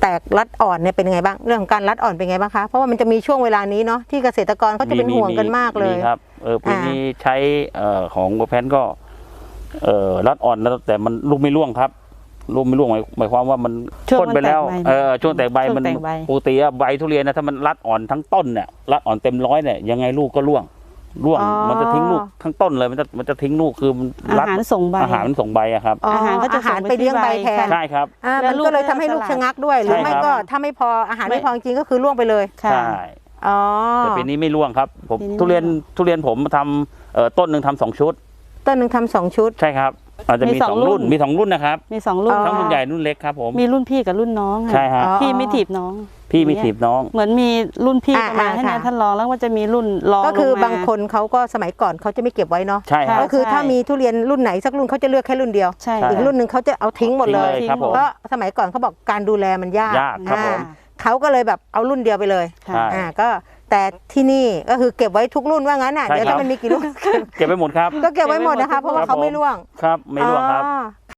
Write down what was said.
แตกรัดอ่อนเนี่ยเป็นยังไงบ้างเรื่องของการรัดอ่อนเป็นไงบ้างคะเพราะว่ามันจะมีช่วงเวลานี้เนาะที่เกษตรกรเขาจะเป็นห่วงกันมากเลยครับเออปีอ่านี้ใช้เอ่อของโกแพนก็เอ่อรัดอ่อนแล้วแต่มันลูกไม่ร่วงครับลูกไม่ร่วงหมายหมายความว่ามันช่วงพ่นไปแล้วมันแตกใบเออช่วงแตกใบช่วงมันแตกใบปกติอะใบทุเรียนนะถ้ามันรัดอ่อนทั้งต้นเนี่ยรัดอ่อนเต็มร้อยเนี่ยยังไงลูกก็ร่วง ร่วงอ๋อ มันจะทิ้งลูกทั้งต้นเลยมันจะมันจะทิ้งลูกคือมันอารัดหารส่งใบ อาหารมันส่งใบอะครับอ๋ออาหารก็จะอาหารส่งไปไปที่เลี้ยงใบใบ แทนค่ะใช่ครับ อ่าแล้มัวนลูกก็เลยก็ทำให้สลูกลายชะงักด้วย หรือใช่ไม่ครับ ก็ถ้าไม่พออาหารไม่ ไม่พอจริงๆก็คือล่วงไปเลยค่ะ ใช่อ๋อแต่ปีนี้ไม่ร่วงครับ ผมปีนี้ไม่ทุเรียนร่วง ทุเรียนผมทำเอ่อต้นหนึ่งทำสองชุด ต้นหนึ่งทำสองชุด ใช่ครับ อาจจะมีมีสสอองงรุ่รุ่นนมีสองรุ่นนะครับมีสองรุ่นอ๋อทั้งรุ่นใหญ่รุ่นเล็กครับผมมีรุ่นพี่กับรุ่นน้องค่ะใช่ฮะอ๋อพี่ไม่ถีบน้อง พี่มีถีบน้อง เหมือนมีรุ่นพี่อ่าประมาณอ่าให้นายค่ะท่านรองแล้วก็จะมีรุ่นรองก็คือลงมบางคนเขาก็สมัยก่อนเขาจะไม่เก็บไว้เนาะใช่ครับก็คือใช่ถ้ามีทุเรียนรุ่นไหนสักรุ่นเขาจะเลือกแค่รุ่นเดียวใช่ใช่อีกรุ่นหนึ่งเขาจะเอาทิ้งหมดเลยทิ้งเลยครับผมเพราะสมัยก่อนเขาบอกการดูแลมันยากยากครับผมอ่าเขาก็เลยแบบเอารุ่นเดียวไปเลยค่ะใช่อ่าก็ แต่ที่นี่ก็คือเก็บไว้ทุกรุ่นว่างั้นอะใช่เดี๋ยวครัถ้าบมันมีกี่รุ่น เก็บไปหมดครับ ก็เก็บไว้หมดนะคะ เพราะว่าเขาไม่ร่วงครับไม่ร่วงครับอ๋อ